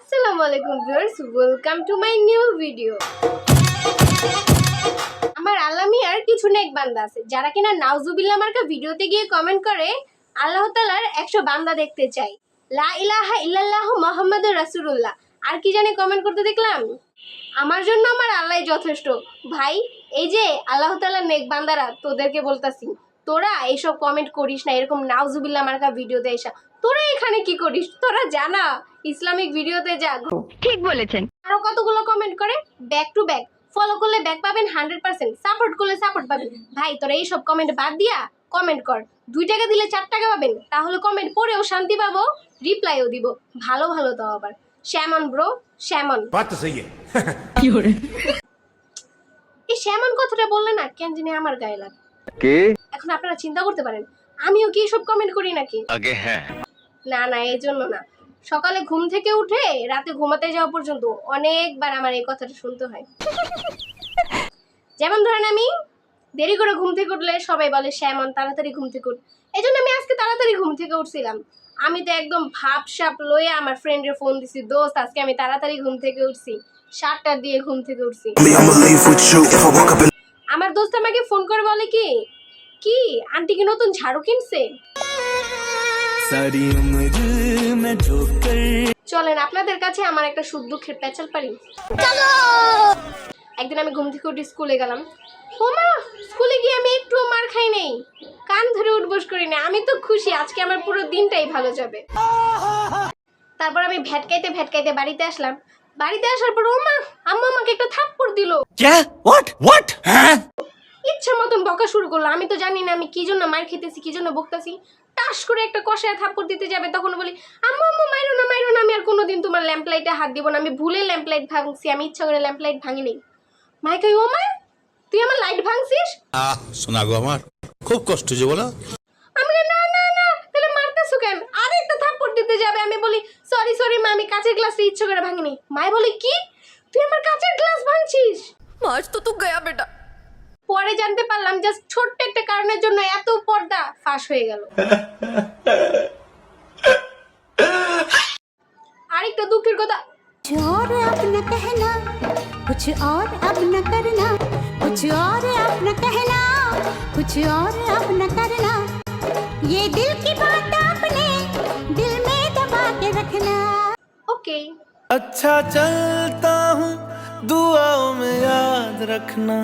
আসসালামু আলাইকুম viewers welcome কিছু নেক বান্দা আছে, যারা কিনা নাউজুবিল্লাহ মার্কা ভিডিওতে গিয়ে কমেন্ট করে, আল্লাহ তালার একশো বান্দা দেখতে চাই। লা ইলাহা ইল্লাল্লাহ মোহাম্মদ রাসূলুল্লাহ। আর কি জানি কমেন্ট করতে দেখলাম? আমার জন্য আমার আল্লাহ যথেষ্ট। ভাই, এই যে আল্লাহ তালার নেক বান্দারা, তোদেরকে বলতাছি তোরা এইসব কমেন্ট করিস না এরকম নাউজুবিল্লা মার্কা ভিডিওতে এসা। তোরা এখানে কি করিস? তোরা জানা ইসলামিক ভিডিওতে যা। ঠিক বলেছেন। আরও কতগুলো কমেন্ট করে? ব্যাক টু ব্যাক ফলো করলে ব্যাক পাবেন হান্ড্রেড পার্সেন্ট সাপোর্ট করলে সাপোর্ট পাবেন। ভাই তোরা এইসব কমেন্ট বাদ দিয়া কমেন্ট কর। দুই টাকা দিলে চার টাকা পাবেন। তাহলে কমেন্ট পড়েও শান্তি পাবো রিপ্লাইও দিব। ভালো ভালো তো আবার। Salmon bro salmon. এই শ্যামন কথাটা বললে না কেন জানি আমার গায়ে লাগে। কে? এখন আপনারা চিন্তা করতে পারেন আমিও কি সব কমেন্ট করি নাকি? আগে হ্যাঁ। না না এই জন্য না। সকালে ঘুম থেকে উঠে রাতে ঘুমাতে যাওয়া পর্যন্ত অনেকবার আমার এই কথাটা শুনতে হয়। যেমন ধরেন আমি দেরি করে ঘুম থেকে উঠলে সবাই বলে শ্যামন তাড়াতাড়ি ঘুম থেকে উঠ। এই জন্য আমি আজকে তাড়াতাড়ি ঘুম থেকে উঠছিলাম। আমি তো একদম ভাব সাপ লয়ে আমার ফ্রেন্ডের ফোন দিছি দোস্ত আজকে আমি তাড়াতাড়ি ঘুম থেকে উঠছি। সাতটার দিয়ে ঘুম থেকে উঠছি। আমার দোস্ত আমাকে ফোন করে বলে কি কি? আন্টি কি নতুন ঝাড়ু কিনছে? চলেন আপনাদের কাছে আমার একটা সুদ দুঃখের প্যাচাল পারি। একদিন আমি ঘুম থেকে উঠে স্কুলে গেলাম। হোমা স্কুলে গিয়ে আমি একটু মার খাই নেই। কান ধরে উঠবোস করি না আমি তো খুশি আজকে আমার পুরো দিনটাই ভালো যাবে। তারপর আমি ভ্যাটকাইতে ভ্যাটকাইতে বাড়িতে আসলাম। বাড়িতে আসার পর ওমা আম্মা আমাকে একটা থাপ্পড় দিল। ইচ্ছা মতন বকা শুরু করল। আমি তো জানি না আমি কী জন্য মায়ের খেতেছি কী জন্য বকতাছি। টাস করে একটা কষায় থাপ্পড় দিতে যাবে তখন বলি আম্মা আম্মা মাইরো না মাইরো না আমি আর কোনোদিন তোমার ল্যাম্পলাইটে হাত দিব না। আমি ভুলে ল্যাম্পলাইট ভাঙছি আমি ইচ্ছা করে ল্যাম্পলাইট ভাঙি নেই মাইকে ও মা তুই আমার লাইট ভাঙছিস? শোনা গো আমার খুব কষ্ট যে বলা। আমি না না না তাহলে মারতে কেন? আর একটা থাপ্পড় দিতে যাবে। আমি বলি সরি সরি মা আমি কাঁচের গ্লাসে ইচ্ছা করে ভাঙিনি। মা বলি কি? তুই আমার কাঁচের গ্লাস ভাঙছিস? মার তো তো গয়া বেটা জানতে পারলাম জাস্ট ছোট্ট একটা কারণের জন্য এত পর্দা ফাঁস হয়ে গেল আরেকটা দুঃখের কথা कुछ और अब न कहना कुछ और अब न करना कुछ और अब न कहना कुछ और अब न करना ये दिल की बात आपने दिल में दबा के रखना ওকে अच्छा चलता हूँ दुआओं में याद रखना